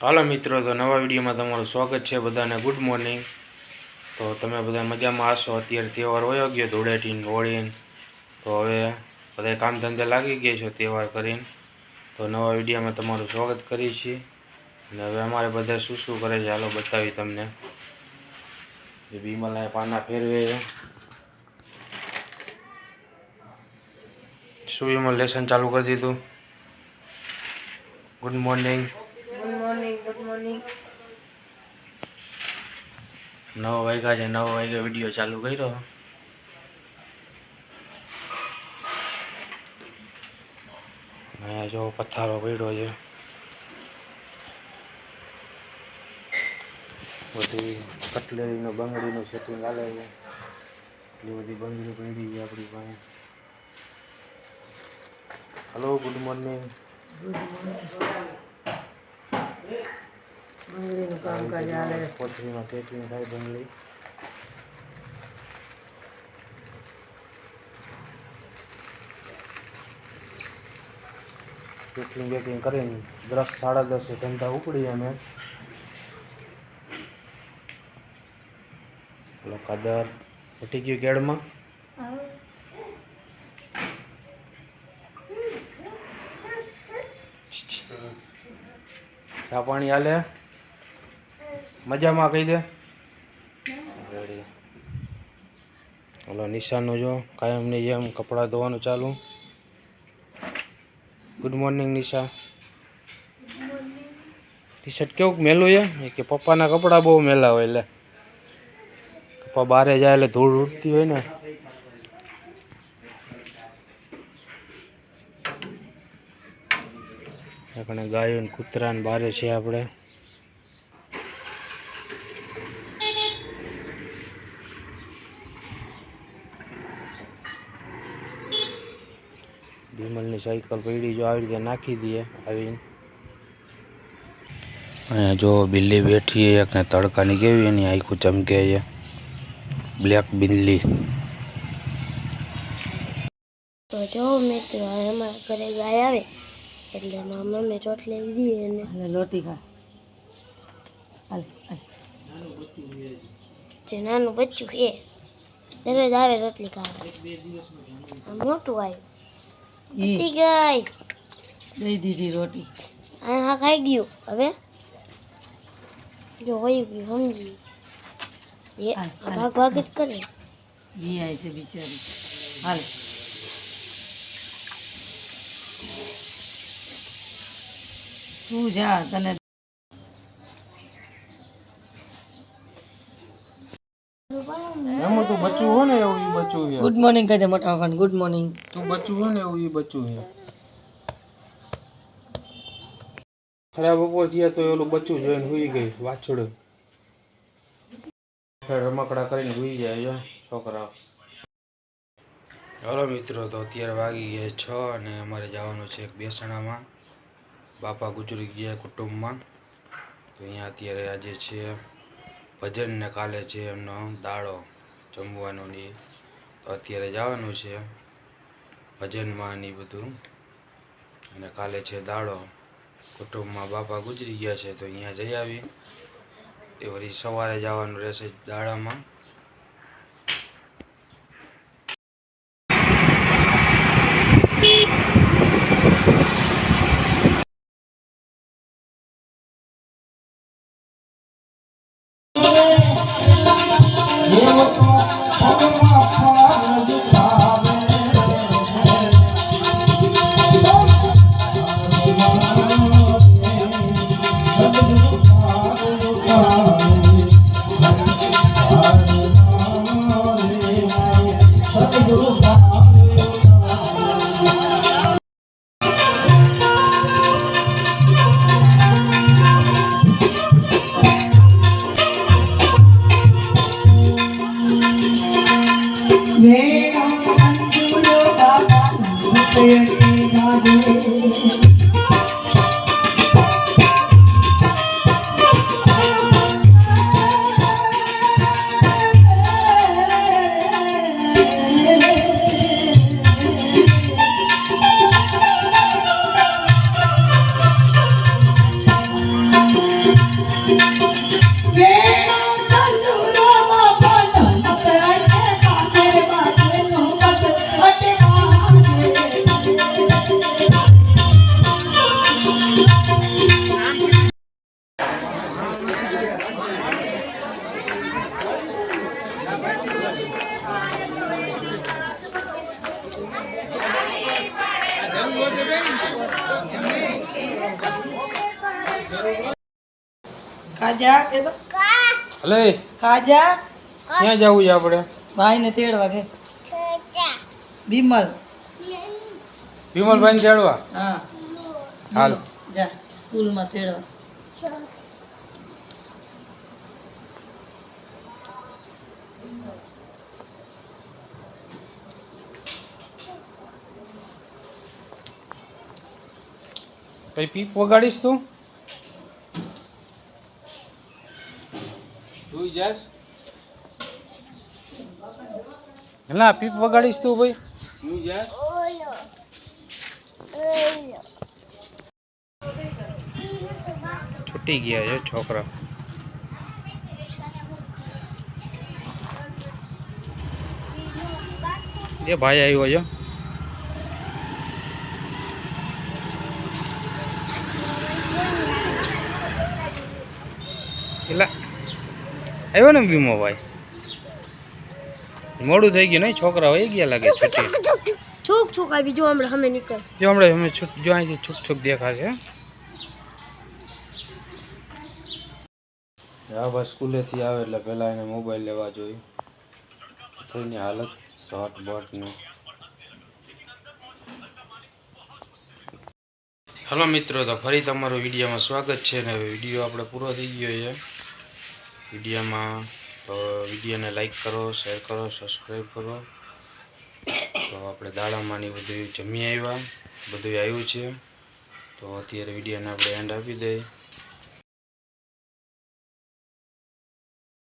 હાલો મિત્રો, તો નવા વિડીયોમાં તમારું સ્વાગત છે બધાને. ગુડ મોર્નિંગ તો તમે બધા મજામાં હશો? અત્યારે તહેવાર વયો ગયો ધૂળેટીને હોળીને. તો હવે બધા કામ ધંધે લાગી ગયા છો તહેવાર કરીને. તો નવા વિડીયોમાં તમારું સ્વાગત કરીએ છીએ. અને હવે અમારે બધા શું શું કરે છે? હાલો બતાવી તમને. જે બીમલાએ પાના ફેરવે વિમલ લેસન ચાલુ કરી દીધું? Good morning good morning good morning નવ વાગ્યા છે નવ વાગ્યા વીડિયો ચાલુ કર્યો. અહીંયા જો પથ્થારો પડ્યો છે. બધી કટલેરીનું બંગડીનું સેટિંગ હાલે છે. એ બધી બંગડી પડી છે આપણી પાસે. હલો ગુડ મોર્નિંગ બંગડીનું કામકાજ હાલે કોથળીમાં પેકિંગ થાય બંગડી પેકિંગ બેકિંગ કરીને દસ સાડા દસે ધંધા ઉપડી અમે પેલો કદર ઉઠી ગયું કેળમાં ચા પાણી હાલે મજામાં કહી દે. ઓલો નિશાનનું જો, કાયમની જેમ કપડાં ધોવાનું ચાલુ. Good morning Nisha. T shirt કેવું મેલું છે? કે પપ્પાના કપડાં બહુ મેલા હોય એટલે પપ્પા બહારે જાય એટલે ધૂળ ઉડતી હોય ને. આપણે ગાયો ને કૂતરા ને બારે છે આપણે. વિમલની સાયકલ પડી જો આવી રીતે નાખી દઈએ આવીને. અહીંયા જો બિલ્લી બેઠી છે એકને તડકાની કેવી એની આખું ચમકે છે. બ્લેક બિલ્લી. તો જો મિત્રો એમાં ઘરે ગાય આવે એટલે મામા મમ્મી રોટલી દીધી અને અને રોટી ખા. જે નાનું બચ્ચું એ દરરોજ આવે રોટલી ખાવા. મોટું આવ્યું પતી ગઈ. દઈ દીધી રોટી. આ હા ખાઈ ગયું. હવે? જો હોય ગયું સમજી. એ. ભાગ ભાગ જ કરે. જી આય છે બિચારી. હાલ. તું જા તને બચ્ચું હો ને એવું ઈ બચ્ચું છે. ગુડ મોર્નિંગ કહી દે મોટા વખાણ ગુડ મોર્નિંગ તું બચ્ચું હો ને એવું ઈ બચ્ચું છે. ખરાબ બપોર થયા તો ઓલું બચ્ચું જોઈને સુઈ ગઈ વાછડું. રમકડા કરીને સુઈ જાય જો છોકરાઓ. હલો મિત્રો તો અત્યારે વાગી ગયા છ અને અમારે જવાનું છે એક બેસણામાં. બાપા ગુજરી ગયા કુટુંબમાં. તો અહીંયા અત્યારે આજે છે ભજન ને કાલે છે એમનો દાડો. જમવાનો ને તો અત્યારે જવાનું છે. ભજનમાં ને બધું. અને કાલે છે દાડો. કુટુંબમાં બાપા ગુજરી ગયા છે તો અહીંયા જઈ આવી. એ વળી સવારે જવાનું રહેશે દાડામાં. నేను ખાજા કે તો હલે. કાજા. ક્યાં જવું છે આપણે? ભાઈને તેડવા કે બિમલ. વિમલભાઈને તેડવા? હા. હાલો. જા સ્કૂલમાં તેડવા. કઈ પીપ વગાડીશ તું? જાસ ના પીપ વગાડીશ તું ભાઈ. હું જાસ છૂટી ગયા છે છોકરા. એ ભાઈ આવ્યો છે. એટલે આવ્યો ને વીમો ભાઈ? મોડું થઈ ગયું નહીં છોકરા હોય ગયા લાગે છૂટી. છૂક છૂક આવી જો હમણાં અમે નીકળશે. જો હમણાં અમે છૂટ જો અહીંથી છૂક છૂક દેખાશે. હા બસ સ્કૂલેથી આવે એટલે પહેલાં એને મોબાઈલ લેવા જોઈએ થઈને હાલત શોર્ટ બોટની હલો મિત્રો તો ફરી તમારું વિડીયોમાં સ્વાગત છે ને હવે વીડિયો આપણે પૂરો થઈ ગયો છે. વિડીયોમાં વિડીયોને લાઈક કરો, શેર કરો, સબસ્ક્રાઈબ કરો. તો આપણે દાડામાંની બધું જમી આવ્યા બધું આવ્યું છે. તો અત્યારે વિડીયોને આપણે એન્ડ આપી દઈએ.